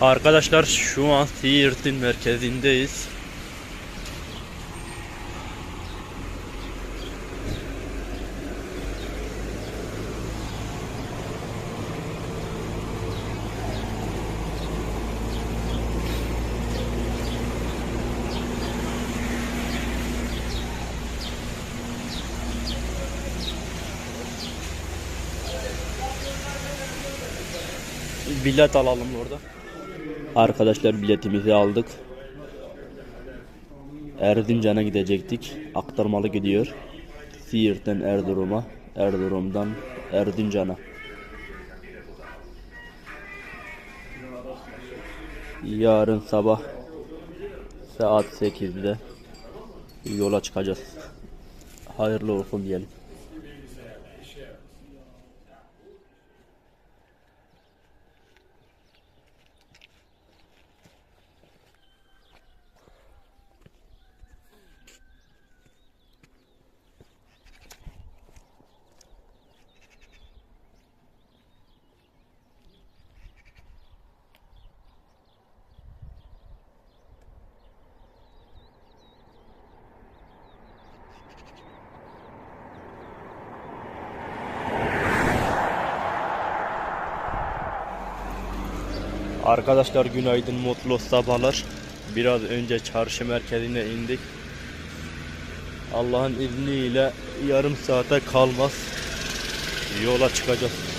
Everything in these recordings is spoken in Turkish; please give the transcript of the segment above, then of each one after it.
Arkadaşlar şu an Siirt'in merkezindeyiz. Bilet alalım orada. Arkadaşlar biletimizi aldık. Erzincan'a gidecektik. Aktarmalı gidiyor. Siirt'ten Erzurum'a, Erzurum'dan Erzincan'a. Yarın sabah saat 8'de yola çıkacağız. Hayırlı olsun diyelim. Arkadaşlar günaydın mutlu sabahlar. Biraz önce çarşı merkezine indik. Allah'ın izniyle yarım saate kalmaz. Yola çıkacağız.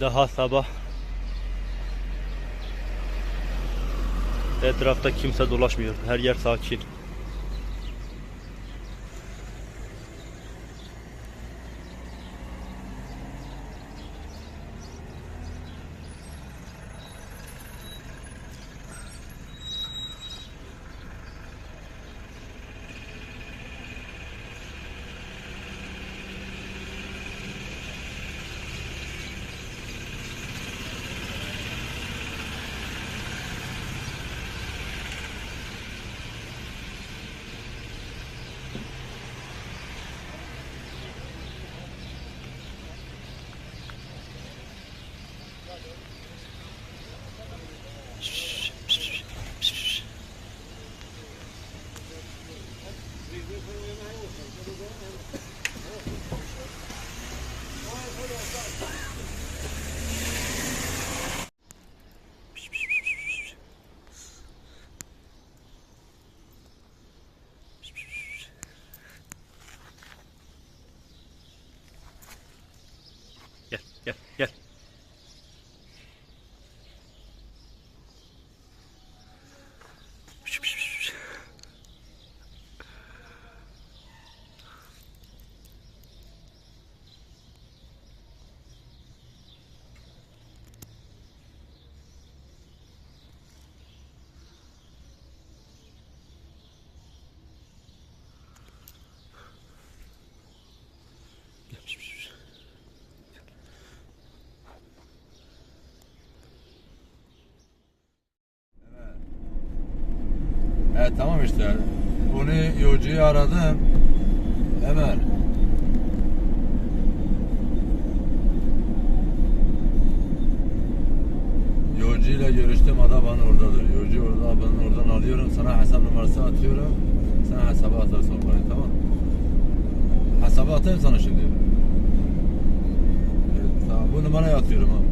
Daha sabah Etrafta kimse dolaşmıyor. Her yer sakin. Gel gel gel. Evet tamam işte. Onu yolcuyu aradım. Hemen. Yolcuyla görüştüm adam bana oradadır. Yolcu orada ben oradan alıyorum. Sana hesap numarası atıyorum. Sen hesaba atarsın parayı tamam? Hesaba atayım sana şimdi. Evet, tamam bu numarayı atıyorum ha.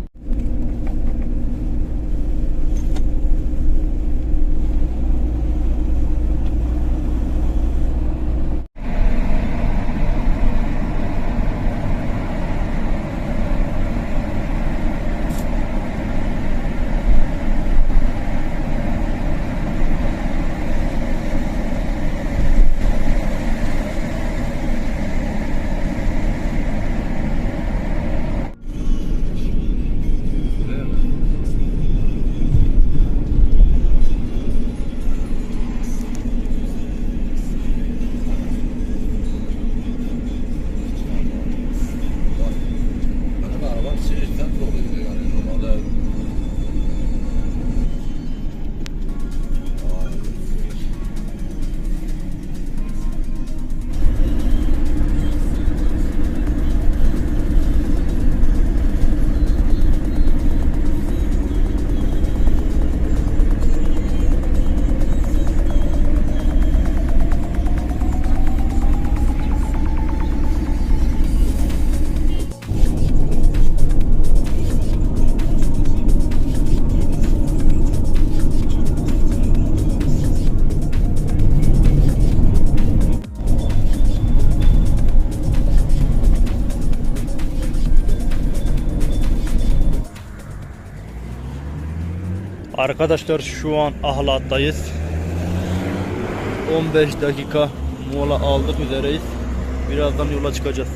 Arkadaşlar şu an Ahlat'tayız. 15 dakika mola aldık üzereyiz. Birazdan yola çıkacağız.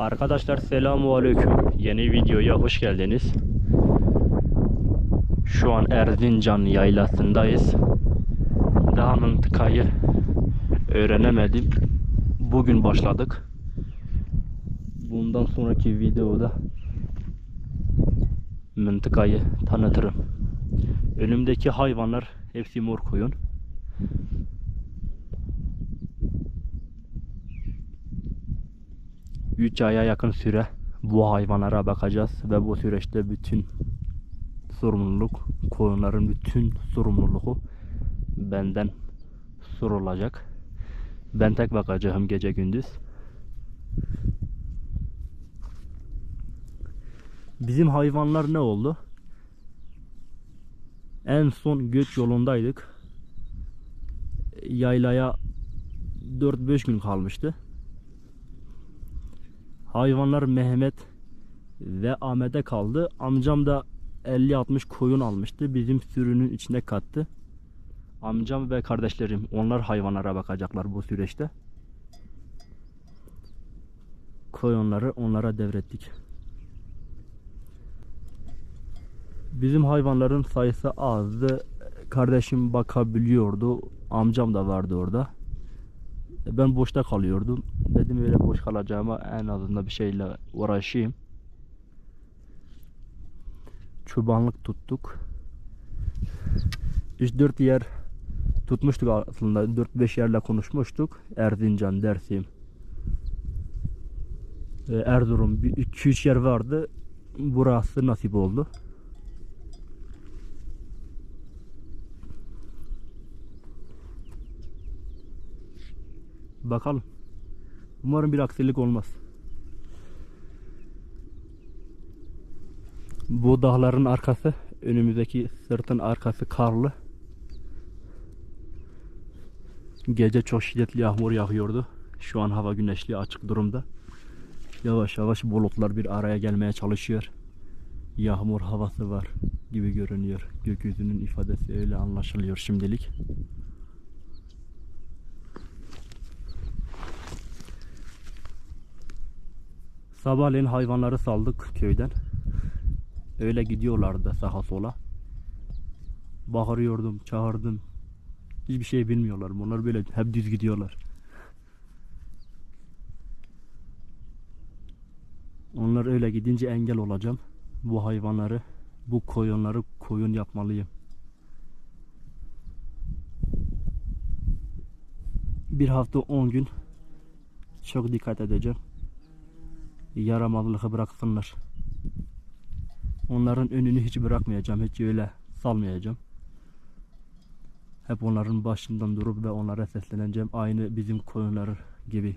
Arkadaşlar selamu aleyküm. Yeni videoya hoş geldiniz. Şu an Erzincan yaylasındayız. Daha mıntıkayı öğrenemedim. Bugün başladık. Bundan sonraki videoda mıntıkayı tanıtırım. Önümdeki hayvanlar hepsi mor koyun. Üç aya yakın süre bu hayvanlara bakacağız ve bu süreçte bütün sorumluluk, koyunların bütün sorumluluğu benden sorulacak. Ben tek bakacağım gece gündüz. Bizim hayvanlar ne oldu? En son göç yolundaydık. Yaylaya 4-5 gün kalmıştı. Hayvanlar Mehmet ve Ahmet'e kaldı. Amcam da 50-60 koyun almıştı. Bizim sürünün içine kattı. Amcam ve kardeşlerim onlar hayvanlara bakacaklar bu süreçte. Koyunları onlara devrettik. Bizim hayvanların sayısı azdı. Kardeşim bakabiliyordu. Amcam da vardı orada. Ben boşta kalıyordum. Dedim öyle boş kalacağıma en azından bir şeyle uğraşayım. Çobanlık tuttuk. 3-4 yer tutmuştuk aslında. 4-5 yerle konuşmuştuk. Erzincan, Dersim, e, Erzurum 2-3 yer vardı. Burası nasip oldu. Bakalım. Umarım bir aksilik olmaz. Bu dağların arkası, önümüzdeki sırtın arkası karlı. Gece çok şiddetli yağmur yağıyordu. Şu an hava güneşli, açık durumda. Yavaş yavaş bulutlar bir araya gelmeye çalışıyor. Yağmur havası var gibi görünüyor. Gökyüzünün ifadesi öyle anlaşılıyor şimdilik. Sabahleyin hayvanları saldık köyden. Öyle gidiyorlardı sağa sola. Bağırıyordum, çağırdım. Hiçbir şey bilmiyorlar. Bunlar böyle hep düz gidiyorlar. Onlar öyle gidince engel olacağım. Bu hayvanları, bu koyunları koyun yapmalıyım. Bir hafta 10 gün çok dikkat edeceğim. Yaramazlığı bıraksınlar. Onların önünü hiç bırakmayacağım. Hiç öyle salmayacağım. Hep onların başından durup ve onlara sesleneceğim. Aynı bizim koyunlar gibi.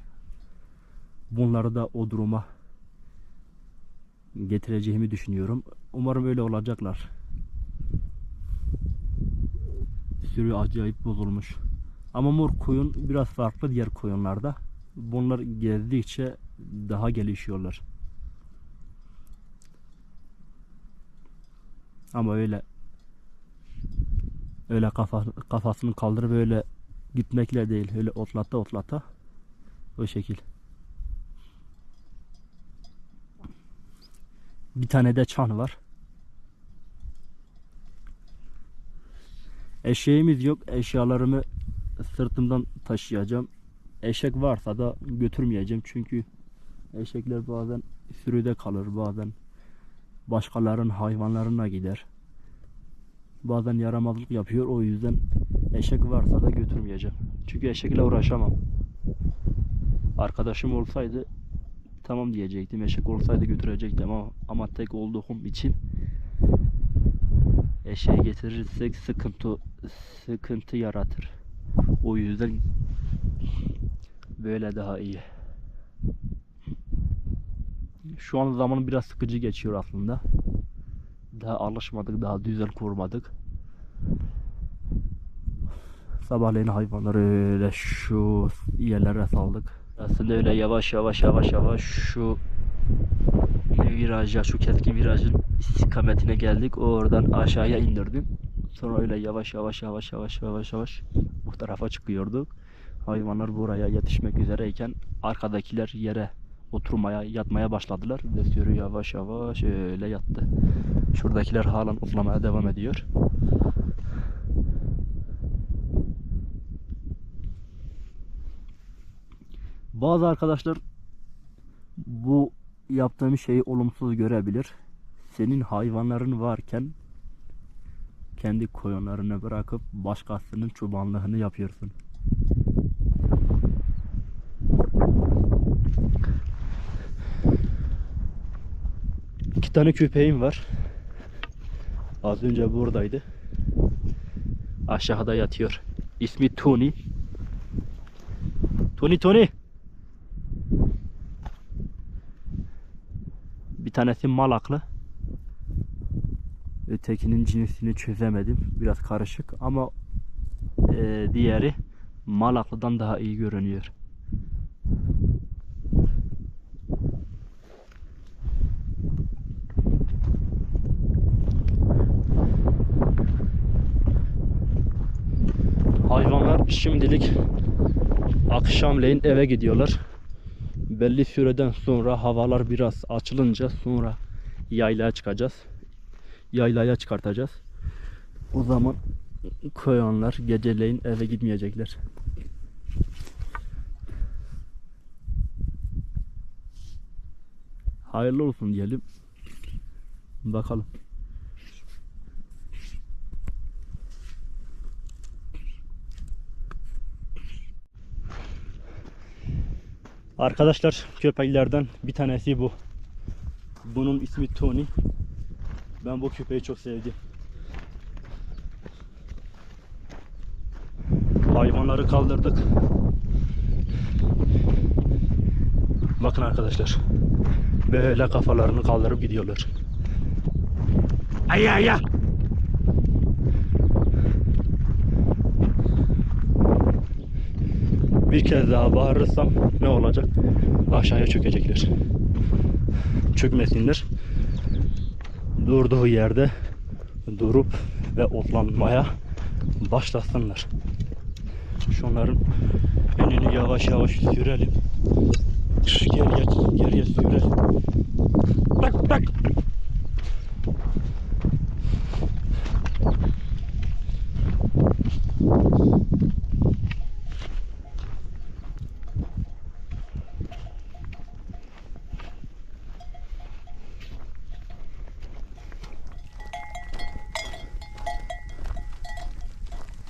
Bunları da o duruma getireceğimi düşünüyorum. Umarım öyle olacaklar. Sürü acayip bozulmuş. Ama mor koyun biraz farklı diğer koyunlarda. Bunlar gezdikçe daha gelişiyorlar. Ama öyle öyle kafa, kafasını kaldırıp öyle gitmekle değil. Öyle otlata otlata o şekil. Bir tane de çan var. Eşeğimiz yok. Eşyalarımı sırtımdan taşıyacağım. Eşek varsa da götürmeyeceğim çünkü eşekler bazen sürüde kalır, bazen başkalarının hayvanlarına gider. Bazen yaramazlık yapıyor. O yüzden eşek varsa da götürmeyeceğim. Çünkü eşekle uğraşamam. Arkadaşım olsaydı tamam diyecektim. Eşek olsaydı götürecektim ama, ama tek olduğum için eşeği getirirsek sıkıntı sıkıntı yaratır. O yüzden böyle daha iyi. Şu an zaman biraz sıkıcı geçiyor aslında. Daha alışmadık, daha düzen kurmadık. Sabahleyin hayvanları öyle şu yerlere saldık. Aslında öyle yavaş yavaş yavaş yavaş şu viraja, şu keskin virajın istikametine geldik. Oradan aşağıya indirdim. Sonra öyle yavaş yavaş yavaş yavaş yavaş yavaş bu tarafa çıkıyorduk. Hayvanlar buraya yetişmek üzereyken arkadakiler yere oturmaya, yatmaya başladılar ve sürü yavaş yavaş öyle yattı. Şuradakiler halen otlamaya devam ediyor. Bazı arkadaşlar bu yaptığım şeyi olumsuz görebilir. Senin hayvanların varken kendi koyunlarını bırakıp başkasının çobanlığını yapıyorsun. İki tane köpeğim var. Az önce buradaydı. Aşağıda yatıyor. İsmi Tony. Tony Tony. Bir tanesi malaklı. Ötekinin cinsini çözemedim. Biraz karışık ama eee, diğeri malaklıdan daha iyi görünüyor. Hayvanlar şimdilik akşamleyin eve gidiyorlar. Belli süreden sonra havalar biraz açılınca sonra yaylaya çıkacağız. Yaylaya çıkartacağız. O zaman koyunlar geceleyin eve gitmeyecekler. Hayırlı olsun diyelim. Bakalım. Arkadaşlar köpeklerden bir tanesi bu. Bunun ismi Tony. Ben bu köpeği çok sevdim. Hayvanları kaldırdık. Bakın arkadaşlar. Böyle kafalarını kaldırıp gidiyorlar. Ay ay ay. Bir kez daha bağırırsam ne olacak? Aşağıya çökecekler. Çökmesinler. Durduğu yerde durup ve otlanmaya başlasınlar. Şunların önünü yavaş yavaş sürelim. Geriye, geriye sürelim. Bak bak.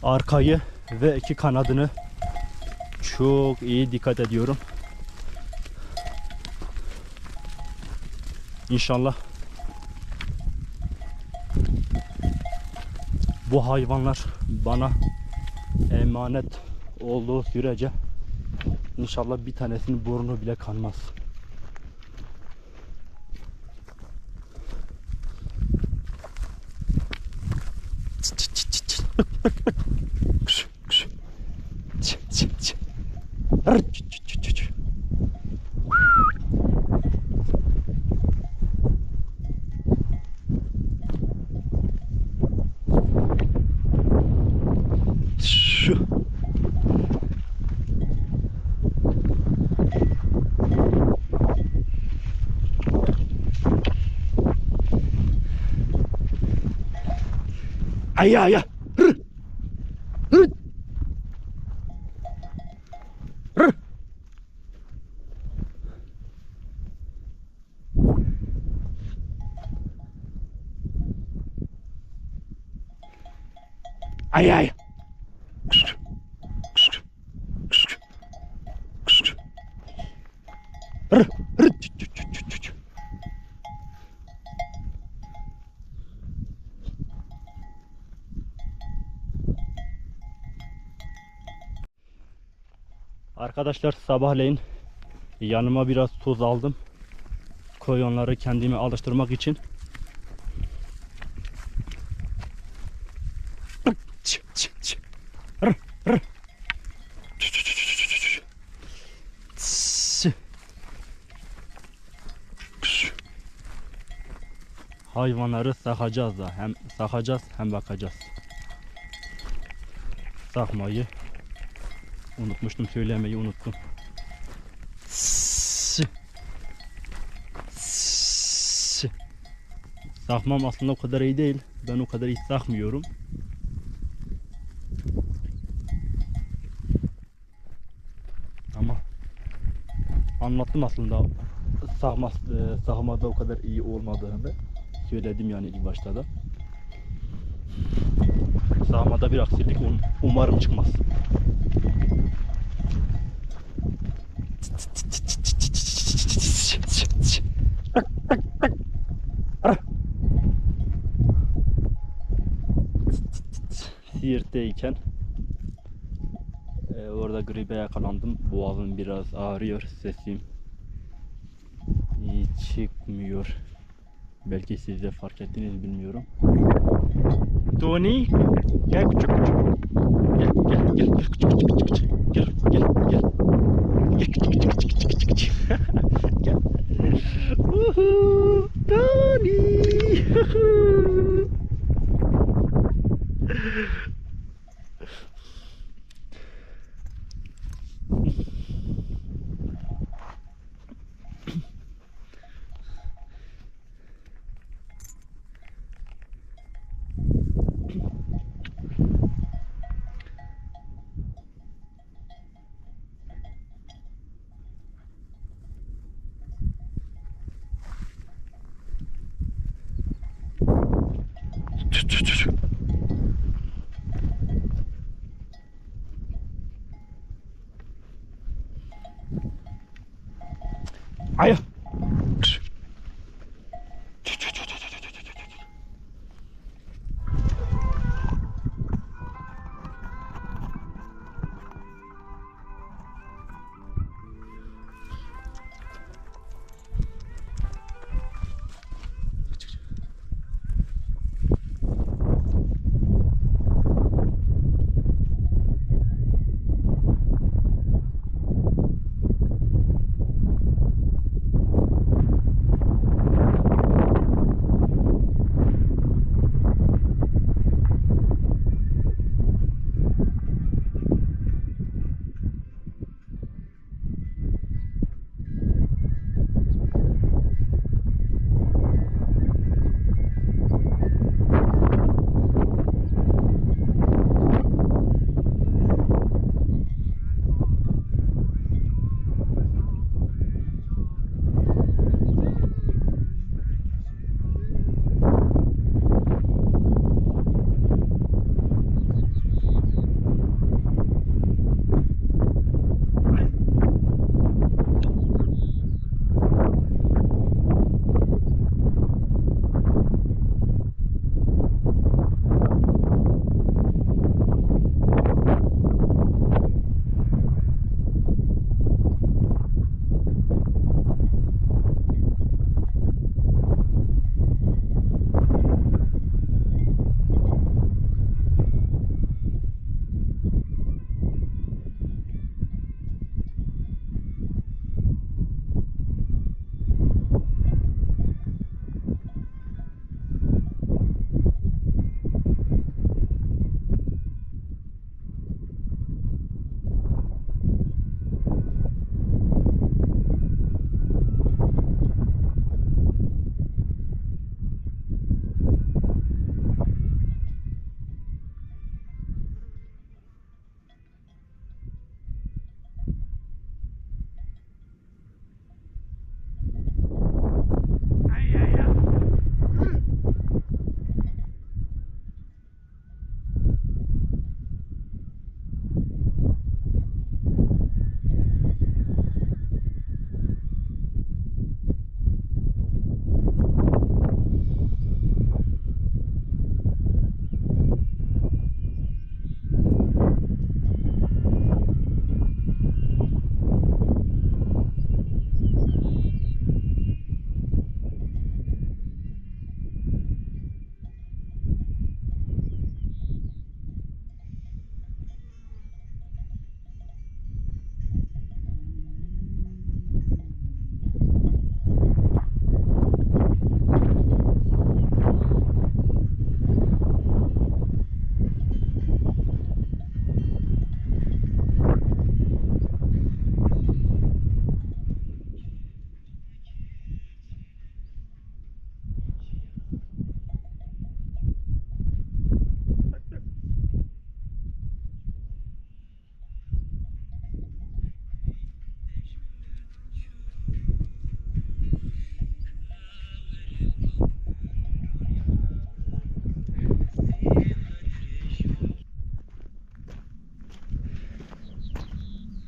Arkayı ve iki kanadını çok iyi dikkat ediyorum. İnşallah bu hayvanlar bana emanet olduğu sürece inşallah bir tanesinin burnu bile kanmaz. Şu. Ay ay ay. Rır. Arkadaşlar sabahleyin yanıma biraz tuz aldım. Koyunları kendime alıştırmak için. Hayvanları sakacağız da hem sakacağız hem bakacağız. Sakmayı Unutmuştum söylemeyi unuttum. Sakmam aslında o kadar iyi değil. Ben o kadar iyi sakmıyorum. Ama anlattım aslında sahma, e, o kadar iyi olmadığını söyledim yani ilk başta da. Sahmada bir aksilik um- umarım çıkmaz. Siirt'teyken e, orada gribe yakalandım. Boğazım biraz ağrıyor. Sesim iyi çıkmıyor. Belki siz de fark ettiniz bilmiyorum. Tony gel küçük küçük. Gel gel gel gel küçük küçük küçük küçük. Gel gel gel. Gel küçük küçük küçük küçük küçük küçük. gel. Uhu, Tony.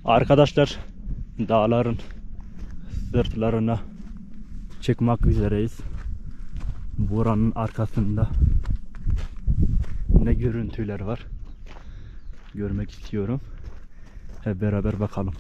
Arkadaşlar dağların sırtlarına çıkmak üzereyiz. Buranın arkasında ne görüntüler var görmek istiyorum. Hep beraber bakalım.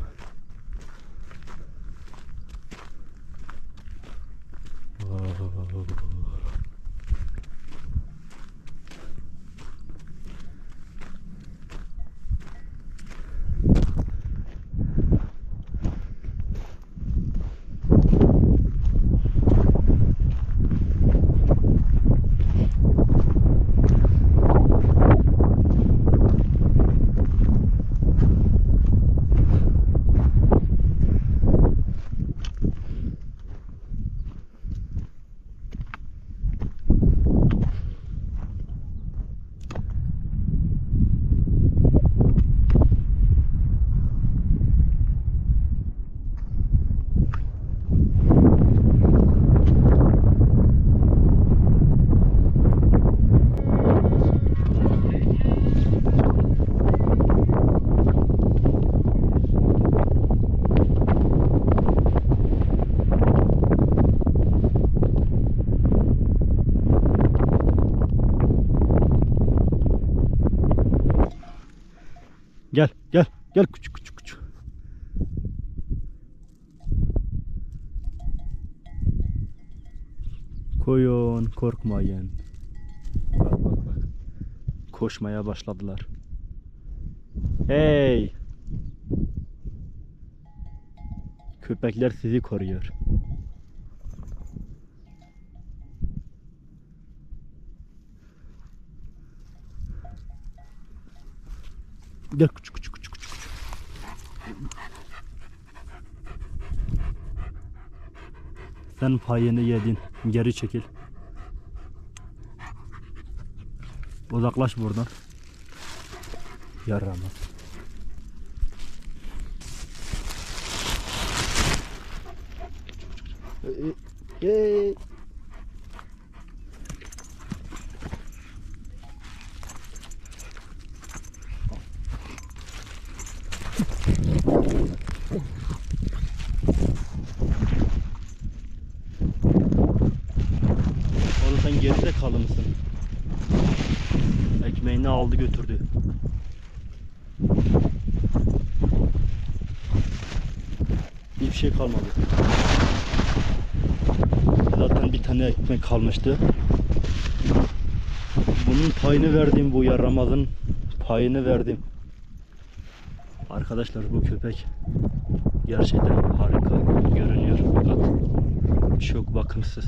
Gel gel küçük küçük küçük. Koyun korkmayın. Bak bak bak. Koşmaya başladılar. Hey! Köpekler sizi koruyor. Gel küçük küçük. küçük. Sen payını yedin. Geri çekil. Uzaklaş buradan. Yaramaz. Hey. Kalmadı. Zaten bir tane ekmek kalmıştı. Bunun payını verdim bu yaramazın payını verdim. Arkadaşlar bu köpek gerçekten harika görünüyor fakat çok bakımsız.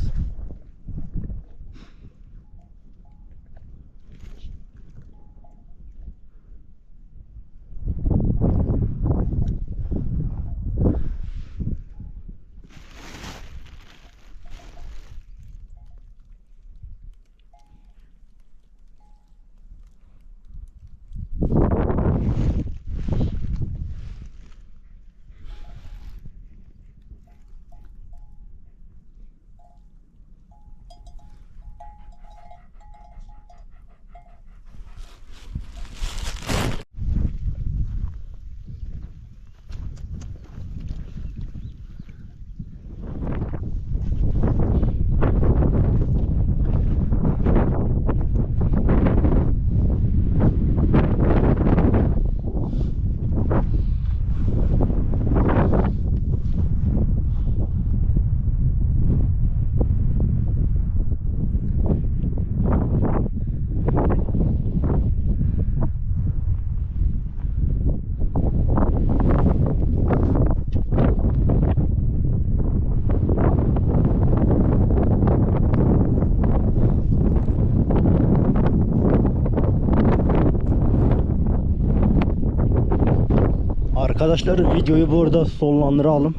Arkadaşlar videoyu burada sonlandıralım.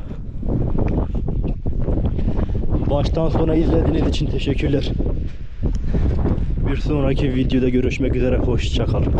Baştan sona izlediğiniz için teşekkürler. Bir sonraki videoda görüşmek üzere. Hoşçakalın.